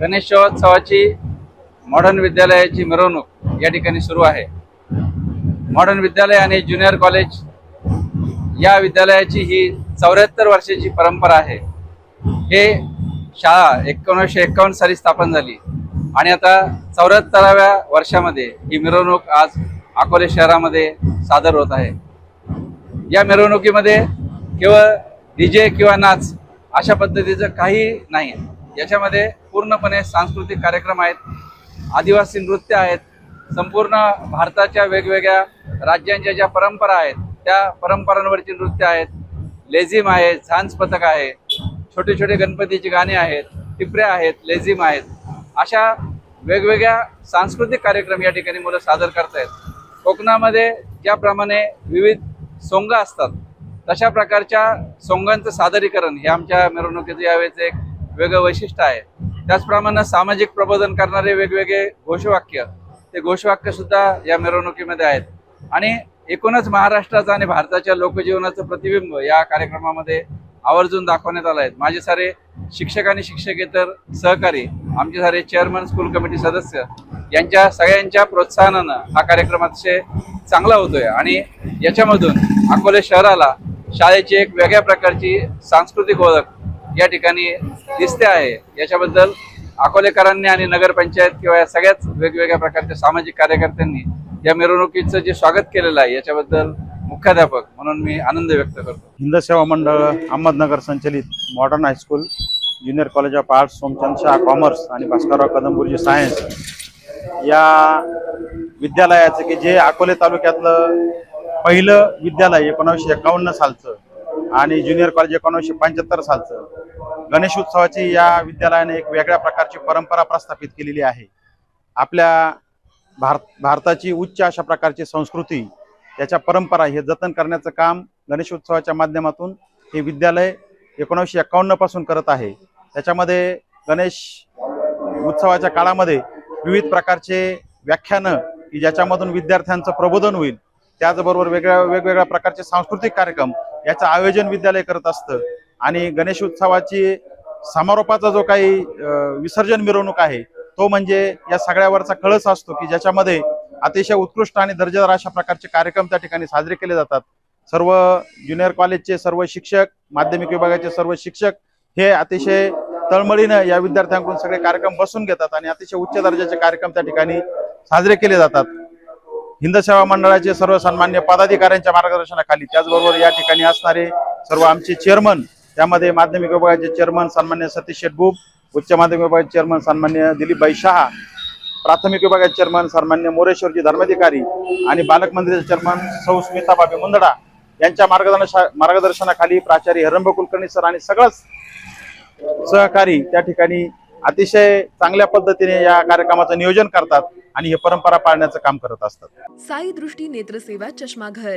गणेशोत्सवाची modern विद्यालयाची मिरवणूक या ठिकाणी सुरू आहे. मॉडर्न विद्यालय आणि ज्युनियर कॉलेज या विद्यालयाची ही चौऱ्याहत्तर वर्षाची परंपरा आहे. हे शाळा एकोणीसशे एकावन्न साली स्थापन झाली आणि आता चौऱ्याहत्तराव्या वर्षामध्ये ही मिरवणूक आज अकोले शहरामध्ये सादर होत आहे. या मिरवणुकीमध्ये केवळ डीजे किंवा नाच अशा पद्धतीचं काही नाही याच्यामध्ये पूर्णपणे सांस्कृतिक कार्यक्रम आहेत आदिवासी नृत्य आहेत संपूर्ण भारताच्या वेगवेगळ्या राज्यांच्या ज्या परंपरा आहेत त्या परंपरांवरची नृत्य आहेत. लेझिम आहे झांज पथक आहे छोटे छोटे गणपतीची गाणी आहेत टिपऱ्या आहेत लेझिम आहेत. अशा वेगवेगळ्या सांस्कृतिक कार्यक्रम या ठिकाणी मुलं सादर करतायत. कोकणामध्ये ज्याप्रमाणे विविध सोंग असतात तशा प्रकारच्या सोंगांचं सादरीकरण हे आमच्या मिरवणुकीचं यावेळेचं एक वेगळं वैशिष्ट्य आहे. त्याचप्रमाणे सामाजिक प्रबोधन करणारे वेगवेगळे घोषवाक्य ते घोषवाक्य सुद्धा या मिरवणुकीमध्ये आहेत. आणि एकूणच महाराष्ट्राचं आणि भारताच्या लोकजीवनाचं प्रतिबिंब या कार्यक्रमामध्ये आवर्जून दाखवण्यात आलं आहे. माझे सारे शिक्षक आणि शिक्षकेतर सहकारी आमचे सारे चेअरमन स्कूल कमिटी सदस्य यांच्या सगळ्यांच्या प्रोत्साहनानं हा कार्यक्रम अतिशय चांगला होतोय. आणि याच्यामधून अकोले शहराला शाळेची एक वेगळ्या प्रकारची सांस्कृतिक ओळख या ठिकाणी दिसते आहे. याच्याबद्दल अकोलेकरांनी आणि नगरपंचायत किंवा या सगळ्याच वेगवेगळ्या प्रकारच्या सामाजिक कार्यकर्त्यांनी या मिरवणुकीचं जे स्वागत केलेलं आहे याच्याबद्दल मुख्याध्यापक म्हणून मी आनंद व्यक्त करतो. हिंद सेवा मंडळ अहमदनगर संचलित modern high school junior college of arts Somchand Shah commerce आणि भास्करराव कदमपूरजी सायन्स या विद्यालयाचं की जे अकोले तालुक्यातलं पहिलं विद्यालय एकोणावीसशे एकावन्न सालचं आणि ज्युनियर कॉलेज एकोणावीसशे पंच्याहत्तर सालचं गणेश उत्सवाची या विद्यालयाने एक वेगळ्या प्रकारची परंपरा प्रस्थापित केलेली आहे. आपल्या भारत भारताची उच्च अशा प्रकारची संस्कृती त्याच्या परंपरा हे जतन करण्याचं काम गणेशोत्सवाच्या माध्यमातून हे विद्यालय एकोणीसशे एकावन्नपासून करत आहे. त्याच्यामध्ये गणेश उत्सवाच्या काळामध्ये विविध प्रकारचे व्याख्यानं की ज्याच्यामधून विद्यार्थ्यांचं प्रबोधन होईल त्याचबरोबर वेगळ्या वेगवेगळ्या प्रकारचे सांस्कृतिक कार्यक्रम याचं आयोजन विद्यालय करत असतं. आणि गणेश उत्सवाची समारोपाचा जो काही विसर्जन मिरवणूक आहे तो म्हणजे या सगळ्यावरचा कळस असतो की ज्याच्यामध्ये अतिशय उत्कृष्ट आणि दर्जेदार अशा प्रकारचे कार्यक्रम त्या ठिकाणी साजरे केले जातात. सर्व ज्युनियर कॉलेजचे सर्व शिक्षक माध्यमिक विभागाचे सर्व शिक्षक हे अतिशय तळमळीनं या विद्यार्थ्यांकडून सगळे कार्यक्रम बसून घेतात आणि अतिशय उच्च दर्जाचे कार्यक्रम त्या ठिकाणी साजरे केले जातात. हिंद सेवा मंडळाचे सर्व सन्मान्य पदाधिकाऱ्यांच्या मार्गदर्शनाखाली त्याचबरोबर या ठिकाणी असणारे सर्व आमचे चेअरमन त्यामध्ये माध्यमिक विभागाचे चेअरमन सन्मान्य सतीश शेटबूब उच्च माध्यमिक विभागाचे चेअरमन सन्मान्य दिलीपबाई शहा प्राथमिक विभागाचे चेअरमन सन्मान्य मोरेश्वरजी धर्माधिकारी आणि बालक मंदिराचे चेअरमन सौ स्मिताबाबी मुंदडा यांच्या मार्गदर्शना मार्गदर्शनाखाली प्राचार्य हरंब कुलकर्णी सर आणि सगळंच सहकारी त्या ठिकाणी अतिशय चांगल्या पद्धतीने या कार्यक्रमाचं नियोजन करतात आणि हे परंपरा पाळण्याचं काम करत असतात. साई दृष्टी नेत्रसेवा चष्माघर.